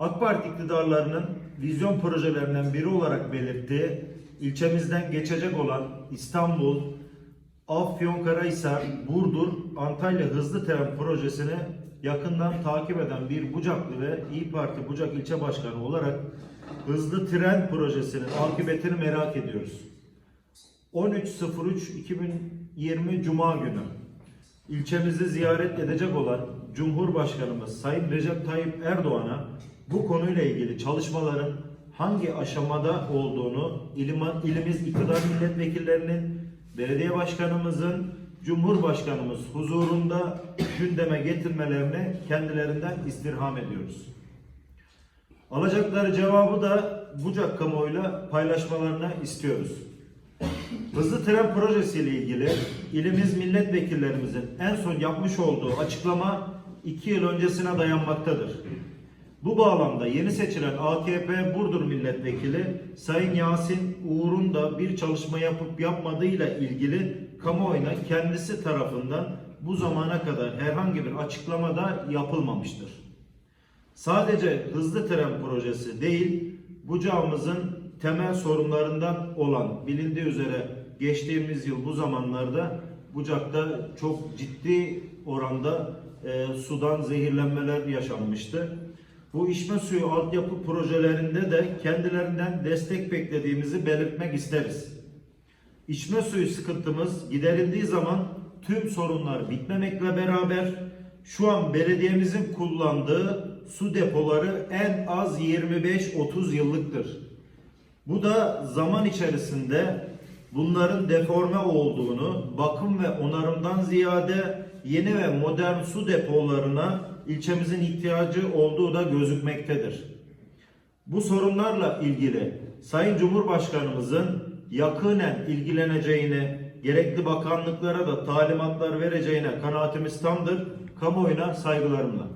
AK Parti iktidarlarının vizyon projelerinden biri olarak belirttiği ilçemizden geçecek olan İstanbul, Afyonkarahisar, Burdur, Antalya hızlı tren projesini yakından takip eden bir Bucaklı ve İyi Parti Bucak ilçe başkanı olarak hızlı tren projesinin akıbetini merak ediyoruz. 13.03.2020 Cuma günü ilçemizi ziyaret edecek olan Cumhurbaşkanımız Sayın Recep Tayyip Erdoğan'a bu konuyla ilgili çalışmaların hangi aşamada olduğunu ilimiz iktidar milletvekillerinin, belediye başkanımızın, Cumhurbaşkanımız huzurunda gündeme getirmelerini kendilerinden istirham ediyoruz. Alacakları cevabı da Bucak kamuoyuyla paylaşmalarını istiyoruz. Hızlı tren projesiyle ilgili ilimiz milletvekillerimizin en son yapmış olduğu açıklama 2 yıl öncesine dayanmaktadır. Bu bağlamda yeni seçilen AKP Burdur Milletvekili Sayın Yasin Uğur'un da bir çalışma yapıp yapmadığıyla ilgili kamuoyuna kendisi tarafından bu zamana kadar herhangi bir açıklama da yapılmamıştır. Sadece hızlı tren projesi değil, Bucağımızın temel sorunlarından olan bilindiği üzere geçtiğimiz yıl bu zamanlarda Bucak'ta çok ciddi oranda e, sudan zehirlenmeler yaşanmıştı. Bu içme suyu altyapı projelerinde de kendilerinden destek beklediğimizi belirtmek isteriz. İçme suyu sıkıntımız giderildiği zaman tüm sorunlar bitmemekle beraber şu an belediyemizin kullandığı su depoları en az 25-30 yıllıktır. Bu da zaman içerisinde bunların deforme olduğunu, bakım ve onarımdan ziyade yeni ve modern su depolarına ilçemizin ihtiyacı olduğu da gözükmektedir. Bu sorunlarla ilgili Sayın Cumhurbaşkanımızın yakınen ilgileneceğini, gerekli bakanlıklara da talimatlar vereceğine kanaatimiz tamdır. Kamuoyuna saygılarımla.